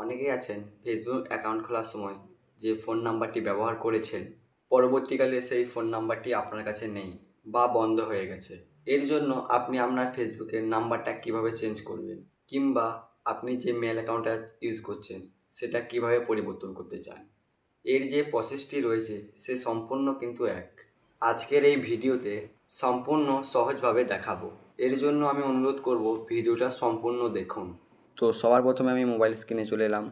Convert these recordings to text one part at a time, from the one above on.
অনেকেই আছেন Facebook account খোলার সময় যে ফোন নাম্বারটি ব্যবহার করেছেন। পরবর্তীকালে সেই ফোন নাম্বারটি আপনার কাছে নেই বা বন্ধ হয়ে গেছে। এর জন্য আপনি আপনার ফেসবুকের নাম্বারটা কীভাবে চেঞ্জ করবেন? কিংবা আপনি যে মেল অ্যাকাউন্টটা ইউজ করছেন, সেটা কীভাবে পরিবর্তন করতে চান? এর যে প্রসেসটি রয়েছে, সে সম্পূর্ণ কিন্তু এক। আজকের এই ভিডিওতে সম্পূর্ণ সহজভাবে দেখাবো। এর জন্য আমি অনুরোধ করব, ভিডিওটা সম্পূর্ণ দেখুন। তো সবার প্রথমে আমি মোবাইল স্ক্রিনে চলে এলাম।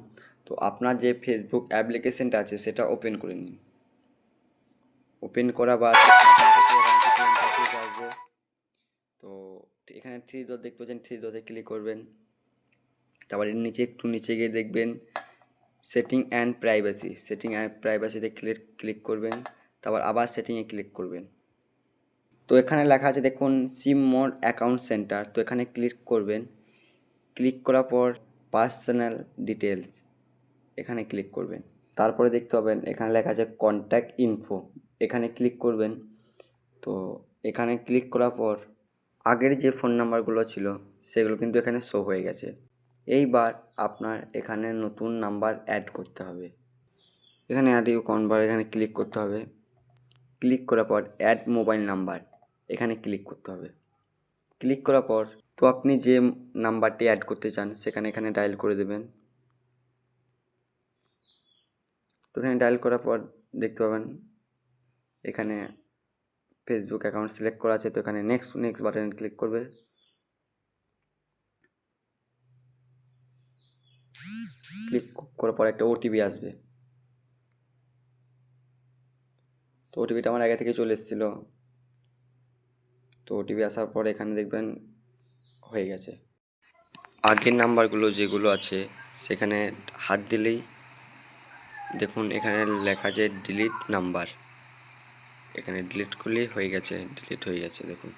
তো আপনার যে ফেসবুক অ্যাপ্লিকেশনটা আছে, সেটা ওপেন করে নিন। ওপেন করা বা তো এখানে থ্রি ডট দেখতে পাচ্ছেন থ্রি ডটে ক্লিক করবেন। তারপরে নিচে একটু নিচে গিয়ে দেখবেন setting and privacy setting and প্রাইভেসিতে click click করবেন। তারপর আবার সেটিংয়ে ক্লিক করবেন। তো এখানে লেখা আছে, দেখুন সিম মোড অ্যাকাউন্ট সেন্টার তো এখানে ক্লিক করবেন। ক্লিক করার পর পার্সোনাল ডিটেলস এখানে ক্লিক করবেন। তারপরে দেখতে পাবেন এখানে লেখা আছে কন্ট্যাক্ট ইনফো এখানে ক্লিক করবেন। তো এখানে ক্লিক করার পর আগের যে ফোন নাম্বারগুলো ছিল সেগুলো কিন্তু এখানে শো হয়ে গেছে। এইবার আপনার এখানে নতুন নাম্বার অ্যাড করতে হবে। এখানে অ্যাড ইউ কনভার এখানে ক্লিক করতে হবে। ক্লিক করার পর অ্যাড মোবাইল নাম্বার এখানে ক্লিক করতে হবে। ক্লিক করার পর তো আপনি যে নাম্বারটি অ্যাড করতে চান, সেখানে এখানে ডায়াল করে দেবেন। তো এখানে ডায়াল করার পর দেখতে পাবেন, এখানে ফেসবুক অ্যাকাউন্ট সিলেক্ট করা আছে, তো এখানে নেক্সট নেক্সট বাটনে ক্লিক করবে। ক্লিক করার পর একটা ওটিপি আসবে। তো ওটিপিটা আমার আগে থেকে চলে এসেছিল। তো ওটিপি আসার পর এখানে দেখবেন হয়ে গেছে। আগের নাম্বারগুলো যেগুলো আছে, সেখানে হাত দিলেই দেখুন এখানে লেখা যে ডিলিট নাম্বার এখানে ডিলিট করলেই হয়ে গেছে ডিলিট হয়ে গেছে, দেখুন।